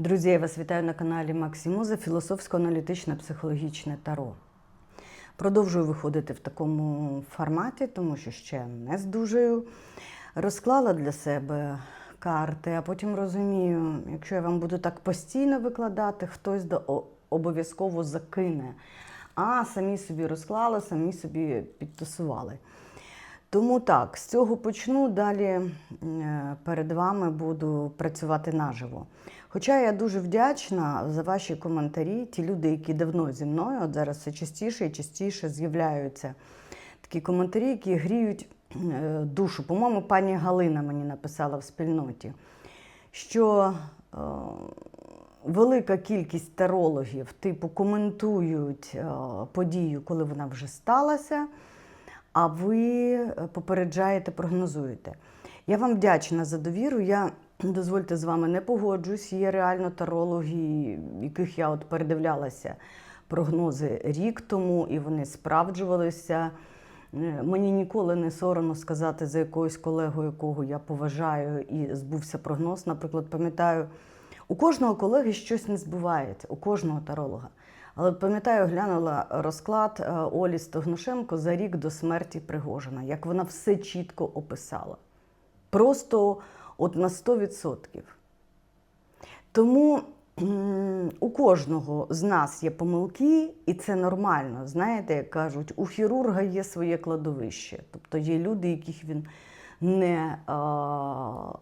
Друзі, я вас вітаю на каналі Максимуза філософсько-аналітичне психологічне таро. Продовжую виходити в такому форматі, тому що ще не здужую. Розклала для себе карти, а потім розумію, якщо я вам буду так постійно викладати, хтось обов'язково закине. А самі собі розклали, самі собі підтасували. Тому так, з цього почну. Далі е, перед вами буду працювати наживо. Хоча я дуже вдячна за ваші коментарі, ті люди, які давно зі мною, от зараз все частіше і частіше з'являються такі коментарі, які гріють е, душу. По-моєму, пані Галина мені написала в спільноті, що е, велика кількість тарологів, типу, коментують е, подію, коли вона вже сталася а ви попереджаєте, прогнозуєте. Я вам вдячна за довіру. Я дозвольте з вами не погоджуюсь. Є реально тарологи, яких я от передивлялася прогнози рік тому, і вони справджувалися. Е, Мені ніколи не соромно сказати за якоюсь колегою, якого я поважаю, і збувся прогноз. Наприклад, пам'ятаю, у кожного колеги щось не збувається, у кожного таролога. Але пам'ятаю, глянула розклад е, Олі Стогнушенко за рік до смерті Пригожина, як вона все чітко описала. Просто от на 100%. Тому у кожного з нас є помилки, і це нормально. Знаєте, як кажуть, у хірурга є своє кладовище. Тобто є люди, яких він не, а,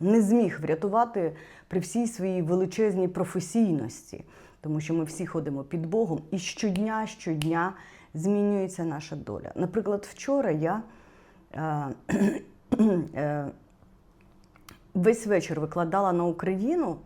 не зміг врятувати при всій своїй величезній професійності. Тому що ми всі ходимо під Богом, і щодня, щодня змінюється наша доля. Наприклад, вчора я е, е, весь вечір викладала на Україну.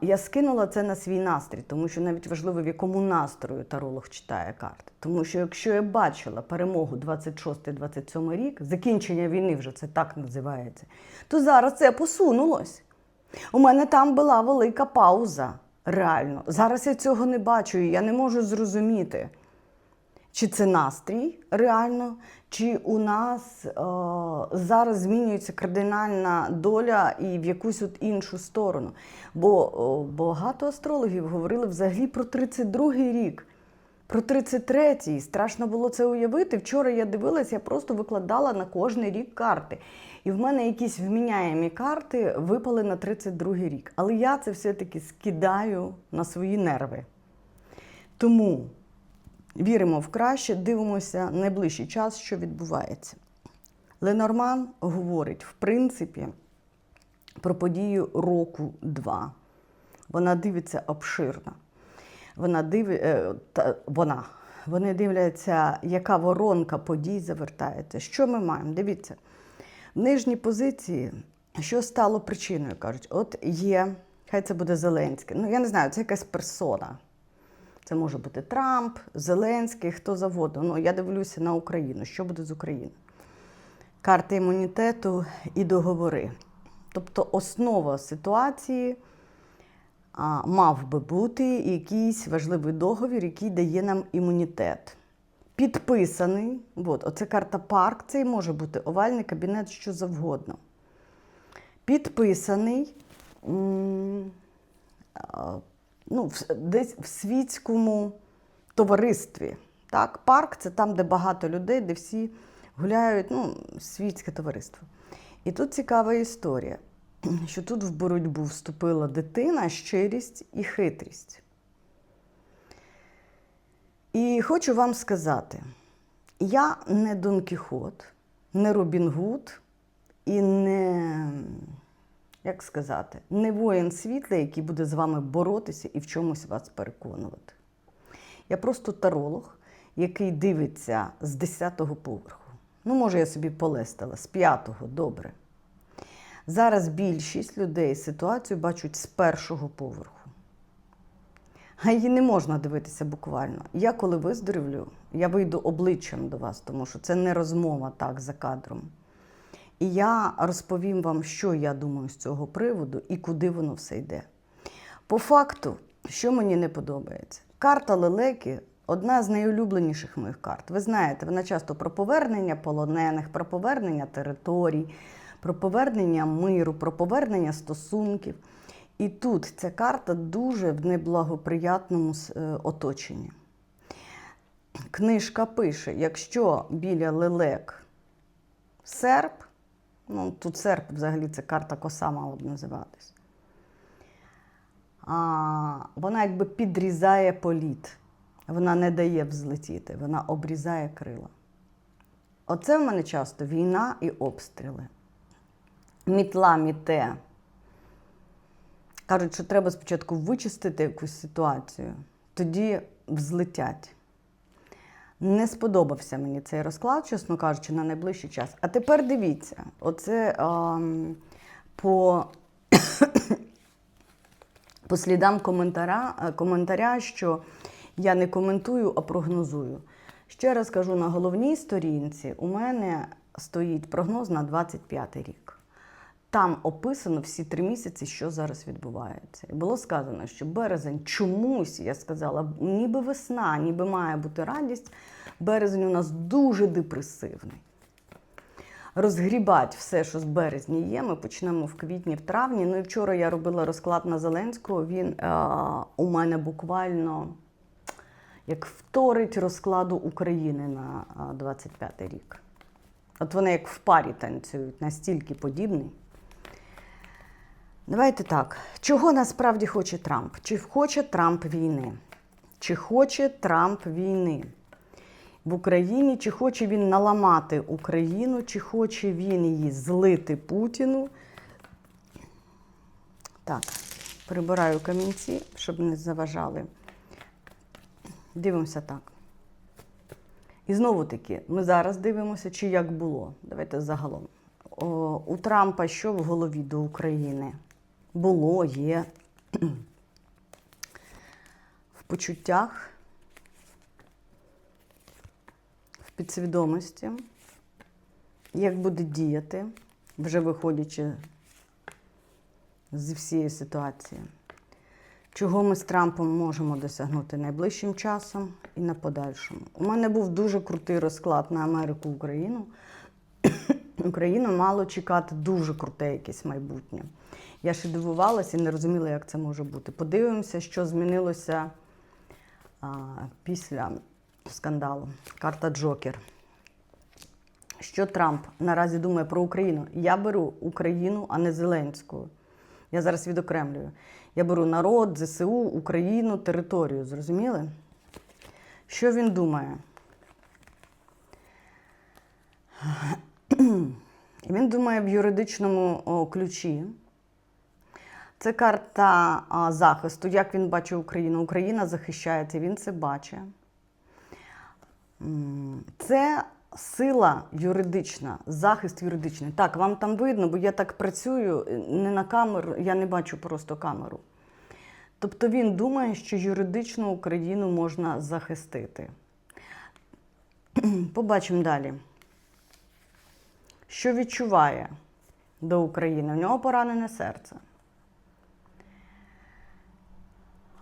Я скинула це на свій настрій, тому що навіть важливо, в якому настрою таролог читає карти. Тому що якщо я бачила перемогу 26-27 рік, закінчення війни вже це так називається, то зараз це посунулось. У мене там була велика пауза. Реально. Зараз я цього не бачу, і я не можу зрозуміти, чи це настрій реально, чи у нас е, зараз змінюється кардинальна доля і в якусь от іншу сторону. Бо о, багато астрологів говорили взагалі про 32-й рік. Про 33-й страшно було це уявити. Вчора я дивилась, я просто викладала на кожний рік карти. І в мене якісь вміняємі карти випали на 32-й рік. Але я це все-таки скидаю на свої нерви. Тому віримо в краще, дивимося найближчий час, що відбувається. Ленорман говорить, в принципі, про подію року 2. Вона дивиться обширно. Вона диви, е, та, вона. Вони дивляться, яка воронка подій завертається. Що ми маємо? Дивіться, в нижній позиції, що стало причиною, кажуть, от є, хай це буде Зеленський. Ну, я не знаю, це якась персона. Це може бути Трамп, Зеленський, хто завгодно. Ну, я дивлюся на Україну. Що буде з Україною? Карти імунітету і договори. Тобто основа ситуації а, мав би бути якийсь важливий договір, який дає нам імунітет. Підписаний, от, оце карта парк, це може бути овальний кабінет, що завгодно. Підписаний ну, десь в світському товаристві. Так? Парк це там, де багато людей, де всі гуляють, ну, світське товариство. І тут цікава історія, що тут в боротьбу вступила дитина, щирість і хитрість. І хочу вам сказати: я не Дон Кіхот, не Робін Гуд і не, як сказати, не воїн світла, який буде з вами боротися і в чомусь вас переконувати. Я просто таролог, який дивиться з 10-го поверху. Ну, може, я собі полестила, з 5-го, добре. Зараз більшість людей ситуацію бачать з першого поверху. А її не можна дивитися буквально. Я коли виздоровлю, я вийду обличчям до вас, тому що це не розмова так за кадром. І я розповім вам, що я думаю з цього приводу і куди воно все йде. По факту, що мені не подобається, карта лелеки одна з найулюбленіших моїх карт. Ви знаєте, вона часто про повернення полонених, про повернення територій, про повернення миру, про повернення стосунків. І тут ця карта дуже в неблагоприятному е, оточенні. Книжка пише: якщо біля лелек серп, ну тут серп взагалі це карта коса мала б називатись. Вона якби підрізає політ. Вона не дає взлетіти, вона обрізає крила. Оце в мене часто війна і обстріли. Мітла міте. Кажуть, що треба спочатку вичистити якусь ситуацію, тоді взлетять. Не сподобався мені цей розклад, чесно кажучи, на найближчий час. А тепер дивіться, оце ам, по, по слідам коментаря, е, коментаря, що я не коментую, а прогнозую. Ще раз кажу, на головній сторінці у мене стоїть прогноз на 25 рік. Там описано всі три місяці, що зараз відбувається. І було сказано, що березень чомусь, я сказала, ніби весна, ніби має бути радість. Березень у нас дуже депресивний. Розгрібати все, що з березня є, ми почнемо в квітні, в травні. Ну і вчора я робила розклад на Зеленського. Він е, у мене буквально як вторить розкладу України на е, 25 рік. От вони як в парі танцюють, настільки подібні. Давайте так. Чого насправді хоче Трамп? Чи хоче Трамп війни? Чи хоче Трамп війни в Україні? Чи хоче він наламати Україну, чи хоче він її злити Путіну? Так, прибираю камінці, щоб не заважали. Дивимося так. І знову таки, ми зараз дивимося, чи як було. Давайте загалом. О, у Трампа що в голові до України? Було, є. В почуттях, в підсвідомості, як буде діяти, вже виходячи зі всієї ситуації. Чого ми з Трампом можемо досягнути найближчим часом і на подальшому. У мене був дуже крутий розклад на Америку Україну. Україна мало чекати дуже круте якесь майбутнє. Я ще дивувалася і не розуміла, як це може бути. Подивимося, що змінилося а, після скандалу. Карта Джокер. Що Трамп наразі думає про Україну? Я беру Україну, а не Зеленську. Я зараз відокремлюю. Я беру народ, ЗСУ, Україну, територію. Зрозуміли? Що він думає? Він думає в юридичному ключі. Це карта а, захисту. Як він бачить Україну? Україна захищається, він це бачить. Це сила юридична, захист юридичний. Так, вам там видно, бо я так працюю е, не на камеру, я не бачу просто камеру. Тобто він думає, що юридично Україну можна захистити. Побачимо далі. Що відчуває до України? У нього поранене серце.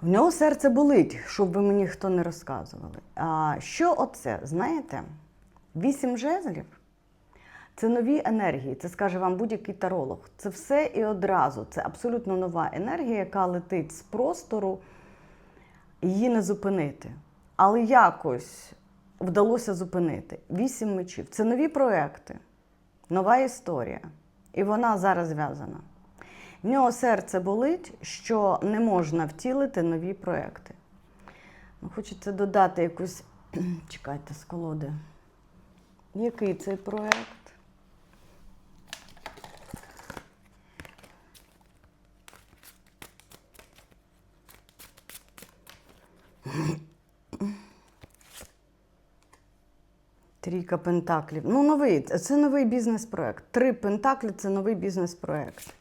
В нього серце болить, щоб ви мені хто не розказували. А що оце? Знаєте? Вісім жезлів це нові енергії. Це скаже вам будь-який таролог. Це все і одразу. Це абсолютно нова енергія, яка летить з простору, її не зупинити. Але якось вдалося зупинити. Вісім мечів. Це нові проекти, нова історія. І вона зараз зв'язана. В нього серце болить, що не можна втілити нові проекти. Ну, Хочеться додати якусь. Чекайте з колоди. Який цей проект? Трійка пентаклів. Ну, новий. Це новий бізнес-проект. Три пентаклі це новий бізнес-проект.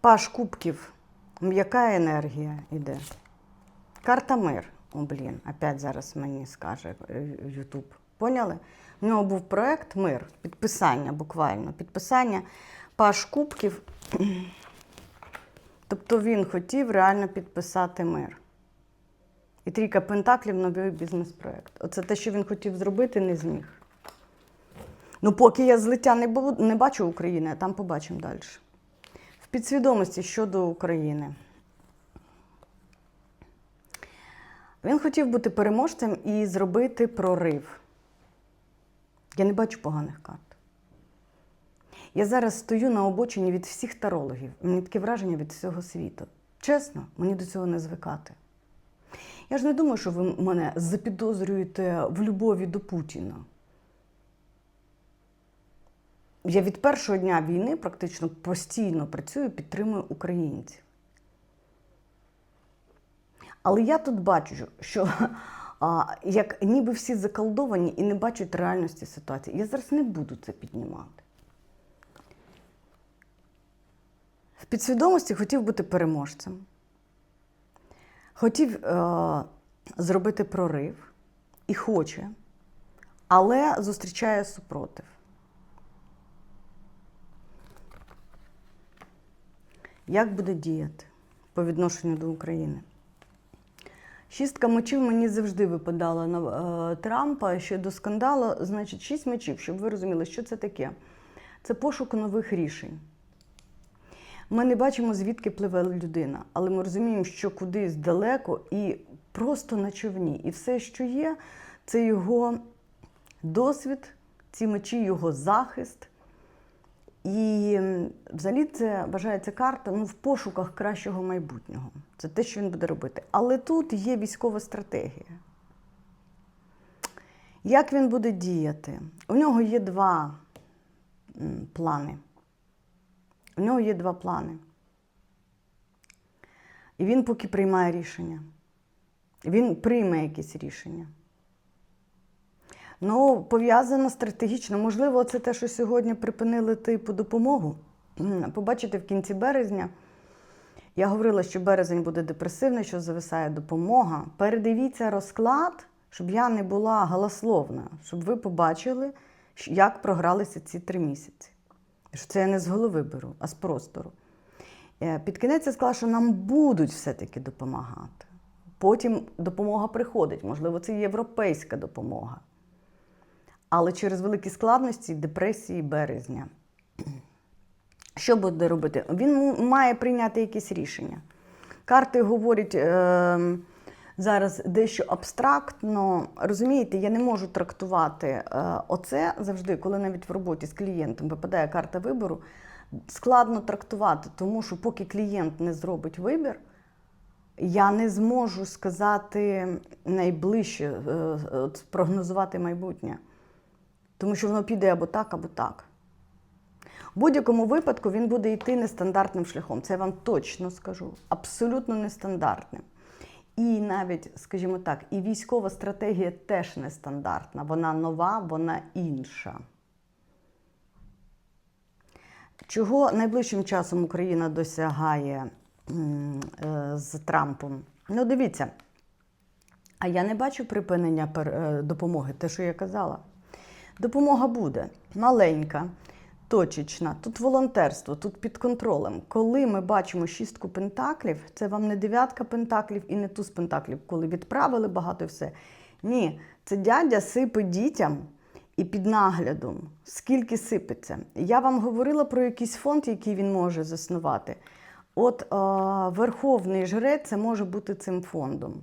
Паш кубків. М'яка енергія йде. Карта мир. О, блін, опять зараз мені скаже Ютуб. Поняли? У нього був проект Мир, підписання буквально. Підписання Паш Кубків. Тобто він хотів реально підписати мир. І трійка Пентаклів новий бізнес-проект. Оце те, що він хотів зробити, не зміг. Ну, поки я злиття не бачу України, а там побачимо далі. Підсвідомості щодо України. Він хотів бути переможцем і зробити прорив. Я не бачу поганих карт. Я зараз стою на обочині від всіх тарологів. Мені таке враження від всього світу. Чесно, мені до цього не звикати. Я ж не думаю, що ви мене запідозрюєте в любові до Путіна. Я від першого дня війни практично постійно працюю, підтримую українців. Але я тут бачу, що а, як ніби всі заколдовані і не бачать реальності ситуації. Я зараз не буду це піднімати. В підсвідомості хотів бути переможцем. Хотів е, зробити прорив і хоче, але зустрічає супротив. Як буде діяти по відношенню до України? Шістка мечів мені завжди випадала на е, Трампа ще до скандалу. Значить, шість мечів, щоб ви розуміли, що це таке. Це пошук нових рішень. Ми не бачимо, звідки пливе людина, але ми розуміємо, що кудись далеко і просто на човні. І все, що є, це його досвід, ці мечі, його захист. І взагалі це вважається карта ну, в пошуках кращого майбутнього. Це те, що він буде робити. Але тут є військова стратегія. Як він буде діяти? У нього є два плани. У нього є два плани. І він поки приймає рішення. Він прийме якісь рішення. Ну, пов'язано стратегічно. Можливо, це те, що сьогодні припинили типу допомогу. Побачите в кінці березня. Я говорила, що березень буде депресивний, що зависає допомога. Передивіться розклад, щоб я не була голословна, щоб ви побачили, як програлися ці три місяці. Що це я не з голови беру, а з простору. Е, Під кінець я сказала, що нам будуть все-таки допомагати. Потім допомога приходить, можливо, це європейська допомога. Але через великі складності, депресії березня. Що буде робити? Він має прийняти якісь рішення. Карти говорять е, зараз дещо абстрактно. Розумієте, я не можу трактувати е, оце завжди, коли навіть в роботі з клієнтом випадає карта вибору. Складно трактувати, тому що поки клієнт не зробить вибір, я не зможу сказати найближче, е, е, спрогнозувати майбутнє. Тому що воно піде або так, або так. В будь-якому випадку він буде йти нестандартним шляхом. Це я вам точно скажу. Абсолютно нестандартним. І навіть, скажімо так, і військова стратегія теж нестандартна. Вона нова, вона інша. Чого найближчим часом Україна досягає е, з Трампом? Ну, дивіться, а я не бачу припинення е, допомоги, те, що я казала. Допомога буде маленька, точечна. Тут волонтерство, тут під контролем. Коли ми бачимо шістку пентаклів, це вам не дев'ятка пентаклів і не туз пентаклів, коли відправили багато все. Ні, це дядя сипе дітям і під наглядом. Скільки сипеться. Я вам говорила про якийсь фонд, який він може заснувати. От е, Верховний жрець це може бути цим фондом.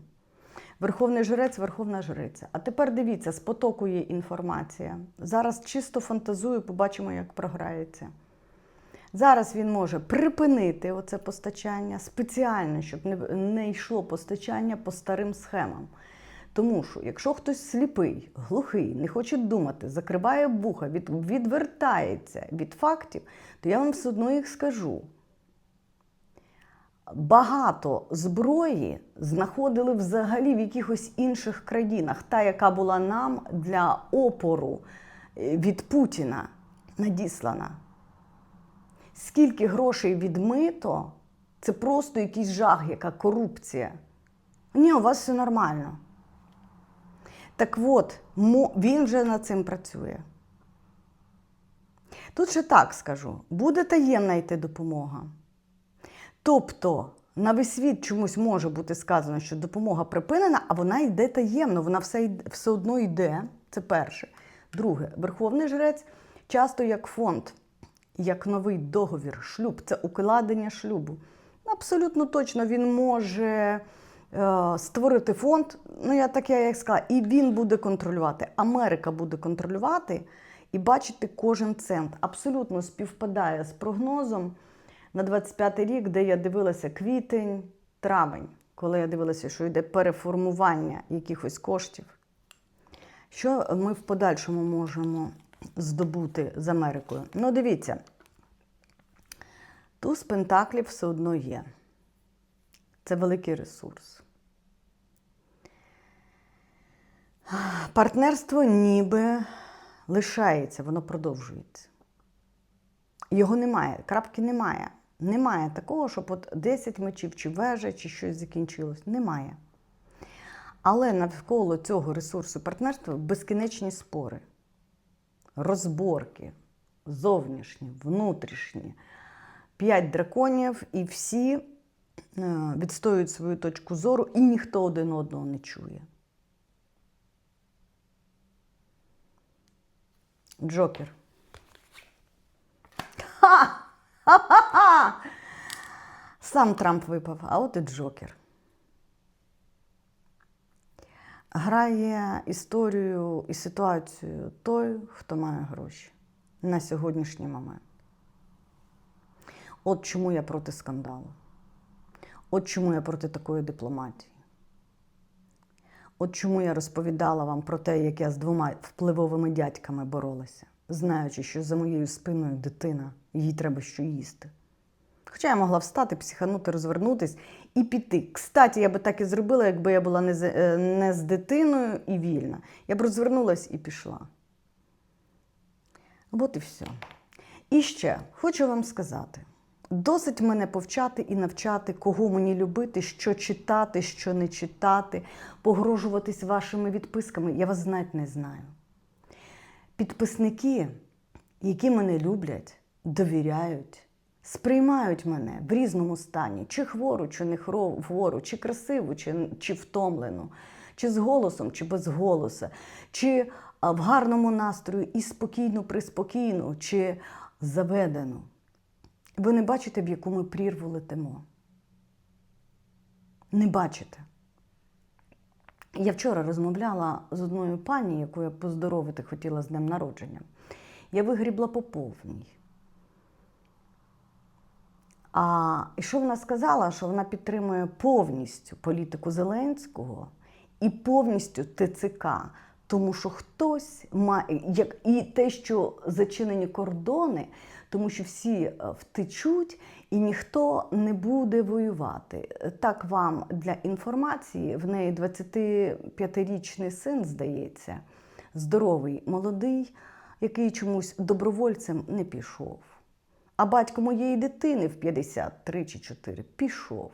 Верховний жрець, верховна жриця. А тепер дивіться, з потоку є інформація. Зараз чисто фантазую, побачимо, як програється. Зараз він може припинити оце постачання спеціально, щоб не, йшло постачання по старим схемам. Тому що, якщо хтось сліпий, глухий, не хоче думати, закриває вуха, від, відвертається від фактів, то я вам все одно їх скажу. Багато зброї знаходили взагалі в якихось інших країнах, та, яка була нам для опору е, від Путіна надіслана. Скільки грошей відмито, це просто якийсь жах, яка корупція. Ні, у вас все нормально. Так от, він вже над цим працює. Тут ще так скажу: буде таємна йти допомога. Тобто на весь світ чомусь може бути сказано, що допомога припинена, а вона йде таємно, вона все, все одно йде. Це перше. Друге, верховний жрець часто як фонд, як новий договір, шлюб, це укладення шлюбу. Абсолютно точно він може е, створити фонд. Ну, я так я як сказала, і він буде контролювати. Америка буде контролювати і бачити кожен цент. Абсолютно співпадає з прогнозом на 25-й рік, де я дивилася квітень, травень, коли я дивилася, що йде переформування якихось коштів. Що ми в подальшому можемо здобути з Америкою? Ну, дивіться, туз Пентаклів все одно є. Це великий ресурс. Партнерство ніби лишається, воно продовжується. Його немає, крапки немає. Немає такого, щоб от 10 мечів чи вежа, чи щось закінчилось. Немає. Але навколо цього ресурсу партнерства безкінечні спори, розборки, зовнішні, внутрішні, п'ять драконів, і всі е, відстоюють свою точку зору, і ніхто один одного не чує. Джокер. Ха! Ха-ха-ха! Сам Трамп випав, а от і Джокер. Грає історію і ситуацію той, хто має гроші на сьогоднішній момент. От чому я проти скандалу. От чому я проти такої дипломатії. От чому я розповідала вам про те, як я з двома впливовими дядьками боролася, знаючи, що за моєю спиною дитина, їй треба що їсти. Хоча я могла встати, психанути, розвернутись і піти. Кстаті, я би так і зробила, якби я була не з, е, не з дитиною і вільна. Я б розвернулась і пішла. От і все. І ще хочу вам сказати: досить мене повчати і навчати, кого мені любити, що читати, що не читати, погрожуватись вашими відписками. Я вас знать не знаю. Підписники, які мене люблять, довіряють, сприймають мене в різному стані, чи хвору, чи не хвору, чи красиву, чи, чи втомлену, чи з голосом, чи без голоса, чи в гарному настрої і спокійну, приспокійну, чи заведену. Ви не бачите, в яку ми прірву летимо. Не бачите. Я вчора розмовляла з одною пані, яку я поздоровити хотіла з днем народження. Я вигрібла по повній. А і що вона сказала? Що вона підтримує повністю політику Зеленського і повністю ТЦК, тому що хтось має і те, що зачинені кордони, тому що всі е, втечуть і ніхто не буде воювати. Так вам для інформації, в неї 25-річний син, здається, здоровий, молодий, який чомусь добровольцем не пішов. А батько моєї дитини в 53 чи 4 пішов.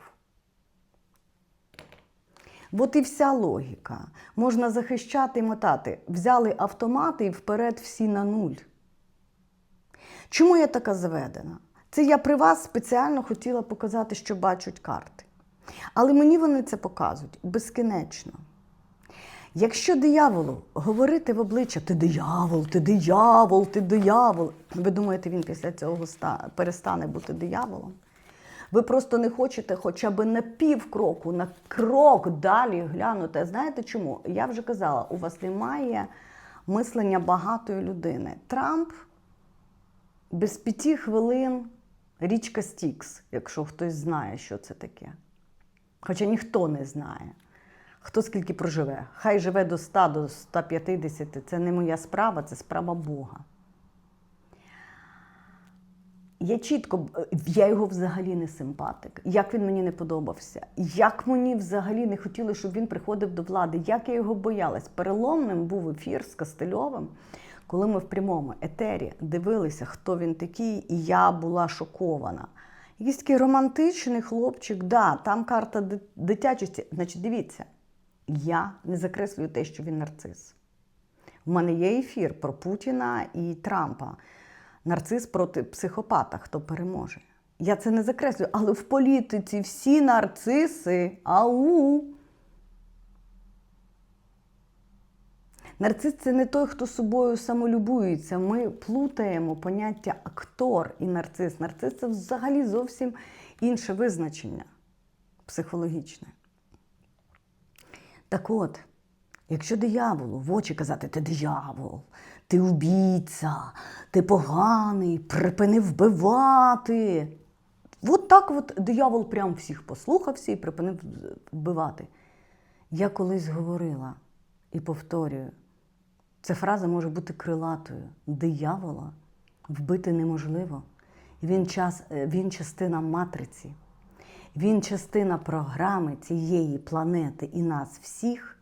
От і вся логіка. Можна захищати і мотати. Взяли автомати і вперед всі на нуль. Чому я така заведена? Це я при вас спеціально хотіла показати, що бачать карти. Але мені вони це показують безкінечно. Якщо дияволу говорити в обличчя ти диявол, ти диявол, ти диявол, ви думаєте, він після цього перестане бути дияволом? Ви просто не хочете хоча б на пів кроку, на крок далі глянути. Знаєте чому? Я вже казала, у вас немає мислення багатої людини. Трамп без п'яти хвилин річка Стікс, якщо хтось знає, що це таке. Хоча ніхто не знає. Хто скільки проживе? Хай живе до 100, до 150. Це не моя справа, це справа Бога. Я чітко, я його взагалі не симпатик. Як він мені не подобався, як мені взагалі не хотіли, щоб він приходив до влади, як я його боялась. Переломним був ефір з Костельовим, коли ми в прямому етері дивилися, хто він такий, і я була шокована. Якийсь такий романтичний хлопчик, да, там карта дитячості. Значить, дивіться, я не закреслюю те, що він нарцис. У мене є ефір про Путіна і Трампа. Нарцис проти психопата, хто переможе. Я це не закреслюю, але в політиці всі нарциси. Ау. Нарцис це не той, хто собою самолюбується. Ми плутаємо поняття актор і нарцис. Нарцис це взагалі зовсім інше визначення психологічне. Так от, якщо дияволу в очі казати, ти диявол, ти убійця, ти поганий, припини вбивати. От так от диявол прям всіх послухався і припинив вбивати. Я колись говорила і повторюю, ця фраза може бути крилатою. Диявола вбити неможливо. Він, час, е, він частина матриці, він частина програми цієї планети і нас всіх,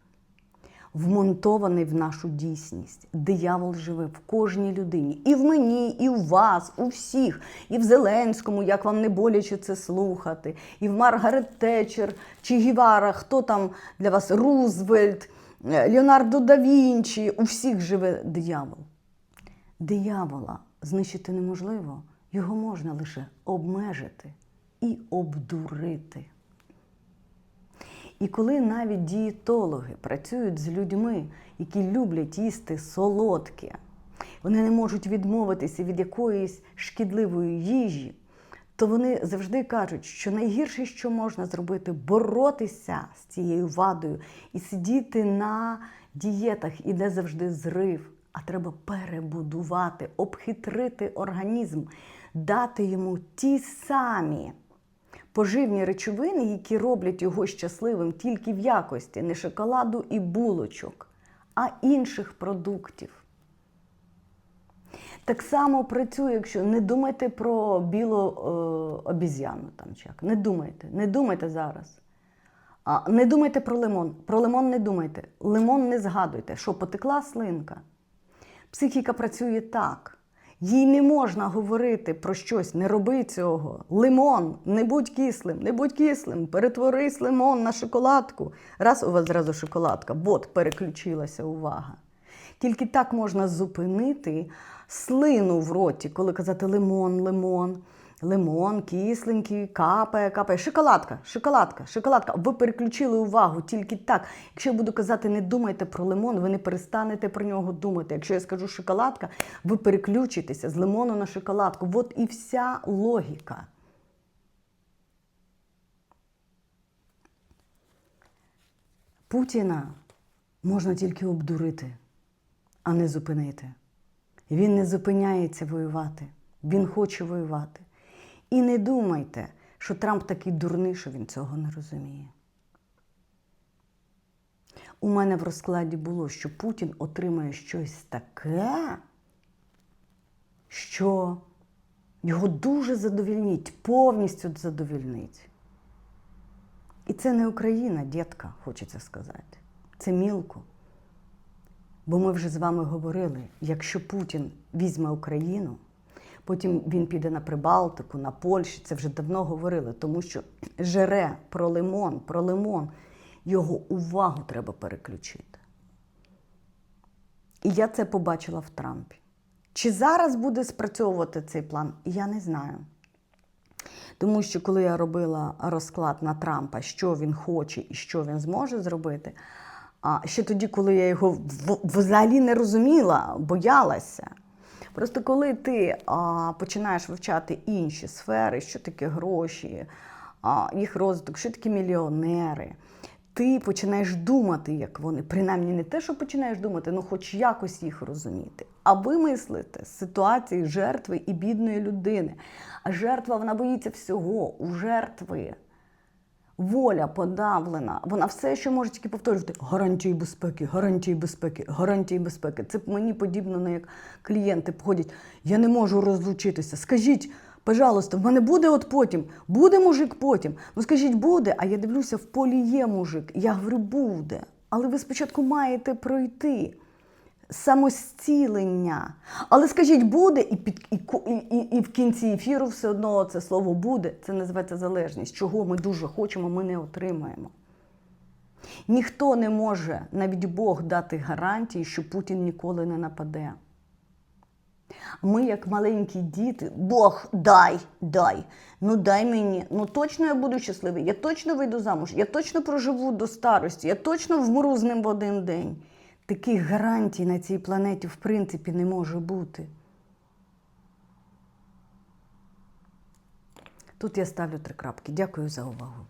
вмонтований в нашу дійсність. Диявол живе в кожній людині. І в мені, і в вас, у всіх, і в Зеленському, як вам не боляче це слухати, і в Маргарет Тетчер, чи Гівара, хто там для вас Рузвельт, Леонардо да Вінчі, у всіх живе диявол. Диявола знищити неможливо, його можна лише обмежити і обдурити. І коли навіть дієтологи працюють з людьми, які люблять їсти солодке, вони не можуть відмовитися від якоїсь шкідливої їжі, то вони завжди кажуть, що найгірше, що можна зробити, боротися з цією вадою і сидіти на дієтах, іде завжди зрив. А треба перебудувати, обхитрити організм, дати йому ті самі поживні речовини, які роблять його щасливим тільки в якості не шоколаду і булочок, а інших продуктів. Так само працює, якщо не думайте про білу е, обіз'яну. Там, чи як. Не думайте, не думайте зараз. А, не думайте про лимон. Про лимон не думайте. Лимон не згадуйте, що потекла слинка. Психіка працює так. Їй не можна говорити про щось, не роби цього. Лимон, не будь кислим, не будь кислим, перетворись лимон на шоколадку. Раз у вас зразу шоколадка, от переключилася увага. Тільки так можна зупинити слину в роті, коли казати лимон, лимон, лимон, кисленький, капає, капає. Шоколадка, шоколадка, шоколадка. Ви переключили увагу тільки так. Якщо я буду казати, не думайте про лимон, ви не перестанете про нього думати. Якщо я скажу шоколадка, ви переключитеся з лимону на шоколадку. От і вся логіка. Путіна можна тільки обдурити, а не зупинити. Він не зупиняється воювати, він хоче воювати. І не думайте, що Трамп такий дурний, що він цього не розуміє. У мене в розкладі було, що Путін отримає щось таке, що його дуже задовільнить, повністю задовільнить. І це не Україна, дітка, хочеться сказати. Це мілко. Бо ми вже з вами говорили, якщо Путін візьме Україну, потім він піде на Прибалтику, на Польщу, це вже давно говорили, тому що жере про лимон, про лимон, його увагу треба переключити. І я це побачила в Трампі. Чи зараз буде спрацьовувати цей план, я не знаю. Тому що коли я робила розклад на Трампа, що він хоче і що він зможе зробити, а ще тоді, коли я його взагалі не розуміла, боялася. Просто коли ти а, починаєш вивчати інші сфери, що таке гроші, а, їх розвиток, що таке мільйонери, ти починаєш думати, як вони. Принаймні не те, що починаєш думати, ну хоч якось їх розуміти. А ви мислите з ситуації жертви і бідної людини. А жертва вона боїться всього у жертви. Воля подавлена, вона все, що може тільки повторювати гарантії безпеки, гарантії безпеки, гарантії безпеки. Це мені подібно на як клієнти походять. Я не можу розлучитися. Скажіть, пожалуйста, в мене буде от потім, буде мужик потім. Ну скажіть, буде, а я дивлюся, в полі є мужик. Я говорю, буде. Але ви спочатку маєте пройти самостілення. Але скажіть, буде, і, під, і, і, і в кінці ефіру все одно це слово буде. Це називається залежність. Чого ми дуже хочемо, ми не отримаємо. Ніхто не може, навіть Бог, дати гарантії, що Путін ніколи не нападе. Ми, як маленькі діти, Бог дай, дай. Ну дай мені. Ну точно я буду щасливий, я точно вийду замуж, я точно проживу до старості, я точно вмру з ним в один день. Таких гарантій на цій планеті в принципі не може бути. Тут я ставлю три крапки. Дякую за увагу.